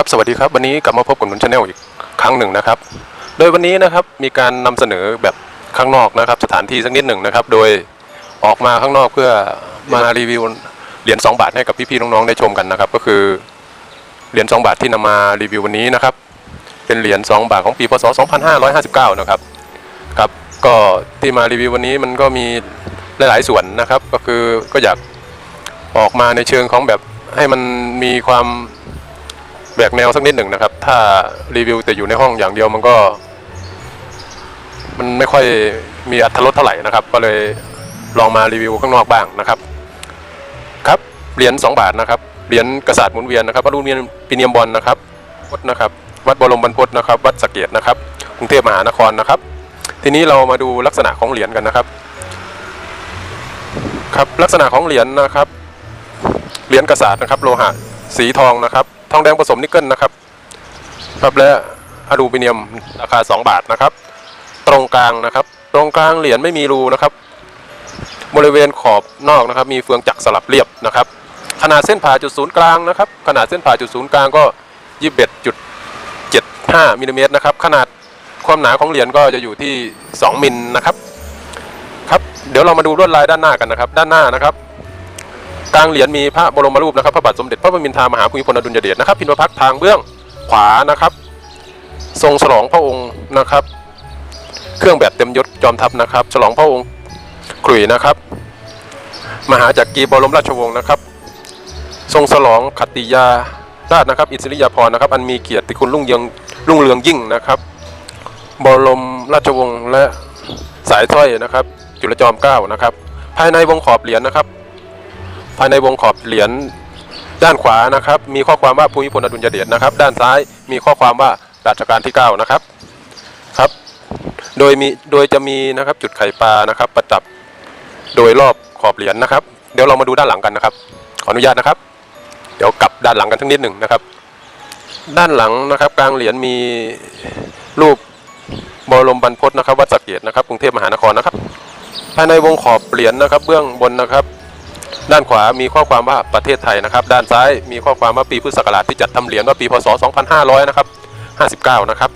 ครับสวัสดีครับวันนี้กลับมาพบกับนุนชาแนลอีกครั้งหนึ่งนะครับ โดยวันนี้นะครับมีการนำเสนอแบบข้างนอกนะครับ สถานที่สักนิดหนึ่งนะครับ โดยออกมาข้างนอกเพื่อมารีวิวเหรียญ2บาทให้กับพี่ๆน้องๆได้ชมกันนะครับ ก็คือเหรียญ2บาทที่นำมารีวิววันนี้นะครับ เป็นเหรียญ2บาทของปีพศ 2559 นะครับครับก็ที่มารีวิววันนี้มันก็มีหลายๆส่วนนะครับ ก็คือก็อยากออกมาในเชิงของแบบให้มันมีความ แบกแนวสักนิดหนึ่งนะครับ ถ้ารีวิวแต่อยู่ในห้องอย่างเดียวมันก็ มันไม่ค่อยมีอัตรสเท่าไหร่นะครับ ก็เลยลองมารีวิวข้างนอกบ้างนะครับ ครับเหรียญ2บาทนะครับเหรียญกษัตริย์หมุนเวียนนะครับวัดรุ่นเวียนปีเนียมบอลนะครับวัดนะครับ วัดบรมบรรพตนะครับ วัดสเกดนะครับกรุงเทพมหานครนะครับ ทีนี้เรามาดูลักษณะของเหรียญกันนะครับ ครับลักษณะของเหรียญนะครับเหรียญกษัตริย์นะครับ โลหะสีทองนะครับ ทองแดงผสมนิกเกิลนะครับครับและอะลูมิเนียมราคา 2 บาทนะครับ ตรงกลางนะครับ ตรงกลางเหรียญไม่มีรูนะครับ บริเวณขอบนอกนะครับ มีเฟืองจักรสลับเรียบนะครับ ขนาดเส้นผ่าจุดศูนย์กลางนะครับ ขนาดเส้นผ่าจุดศูนย์กลางก็ 21.75มิลลิเมตรนะครับ ขนาดความหนาของเหรียญก็จะอยู่ที่ 2มิลนะครับครับ เดี๋ยวเรามาดูลวดลายด้านหน้ากันนะครับ ด้านหน้านะครับ กลางเหรียญมีพระบรมรูปนะครับพระบาทสมเด็จพระปรมินทรามหาภูมิพลอดุลยเดชนะครับพิมพ์พักทางเบื้องขวานะครับ ทรงฉลองพระองค์นะครับ เครื่องแบบเต็มยศจอมทัพนะครับ ฉลองพระองค์ขลุ่ยนะครับ มหาจักรีบรมราชวงศ์นะครับ ทรงฉลองขตติยาราชนะครับ อิสริยาภรณ์นะครับ อันมีเกียรติคุณรุ่งเรืองรุ่งเรืองยิ่งนะครับบรมราชวงศ์และสายสร้อยนะครับ จุลจอมเกล้านะครับ ภายในวงขอบเหรียญนะครับ ภายในวงขอบเหรียญด้านขวานะครับ มีข้อความว่าภูมิพลอดุลยเดชนะครับ ด้านซ้ายมีข้อความว่ารัชกาลที่ 9 นะครับครับโดยมีโดยจะมีนะครับจุดไข่ปลานะครับ ประดับโดยรอบขอบเหรียญนะครับ เดี๋ยวเรามาดูด้านหลังกันนะครับ ขออนุญาตนะครับ เดี๋ยวกลับด้านหลังกันทั้งนิดหนึ่งนะครับ ด้านหลังนะครับ กลางเหรียญมีรูปบรมบรรพตนะครับวัดสระเกดนะครับกรุงเทพมหานครนะครับ ภายในวงขอบเหรียญนะครับ เบื้องบนนะครับ ด้านขวามีข้อความว่าประเทศไทยนะครับ ด้านซ้ายมีข้อความว่าปีพุทธศักราชที่จัดทำเหรียญว่าปีพศ 2500 นะครับ 59 นะครับ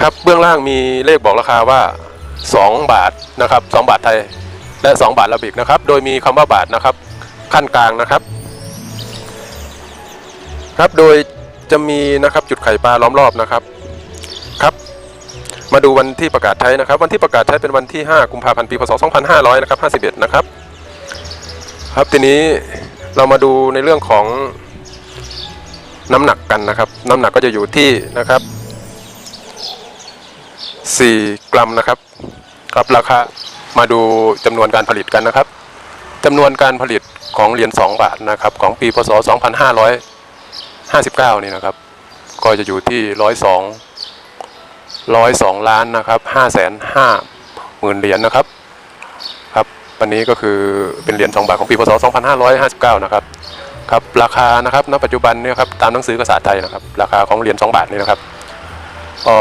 ครับเบื้องล่างมีเลขบอกราคาว่า 2 บาทนะครับ 2 บาทไทยและ 2 บาทลาบิกนะครับ โดยมีคำว่าบาทนะครับ ขั้นกลางนะครับ ครับโดยจะมีนะครับจุดไข่ปลาล้อมรอบนะครับครับมาดูวันที่ประกาศใช้นะครับ วันที่ประกาศใช้เป็นวันที่ 5 กุมภาพันธ์ ปี พศ 2500 นะครับ 51 นะครับ ครับทีนี้เรามาดูในเรื่องของน้ำหนักกันนะครับ น้ำหนักก็จะอยู่ที่นะครับ 4 กรัมนะครับครับราคามาดูจำนวนการผลิตกันนะครับจำนวนการผลิตของเหรียญ2บาทนะครับ ของปีพศ 2559 นี่นะครับ ก็จะอยู่ที่ 102 102 ล้านนะครับ5แสน5หมื่นเหรียญนะครับ ครับวันนี้ก็คือเป็นเหรียญ2บาทของปีพศ 2559 นะครับครับราคานะครับณปัจจุบันเนี่ยครับตามหนังสือกษาไทยนะครับ ราคาของเหรียญ2บาทนี่นะครับก็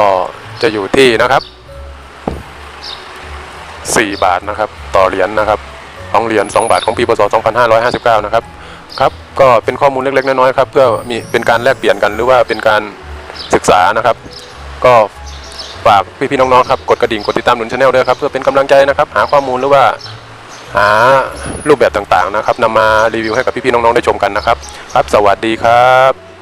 จะอยู่ที่นะครับ 4 บาทนะครับ ต่อเหรียญนะครับ ของเหรียญ2บาทของปีพศ 2559 นะครับครับก็เป็นข้อมูลเล็กๆน้อยๆครับเพื่อมีเป็นการแลกเปลี่ยนกันหรือว่าเป็นการศึกษานะครับ ก็ฝากพี่ๆน้องๆครับกดกระดิ่งกดติดตามหนุนชาแนลด้วยครับเพื่อเป็นกำลังใจนะครับ หาข้อมูลหรือว่า หารูปแบบต่างๆนะครับนำมารีวิวให้กับพี่ๆน้องๆได้ชมกันนะครับ ครับ สวัสดีครับ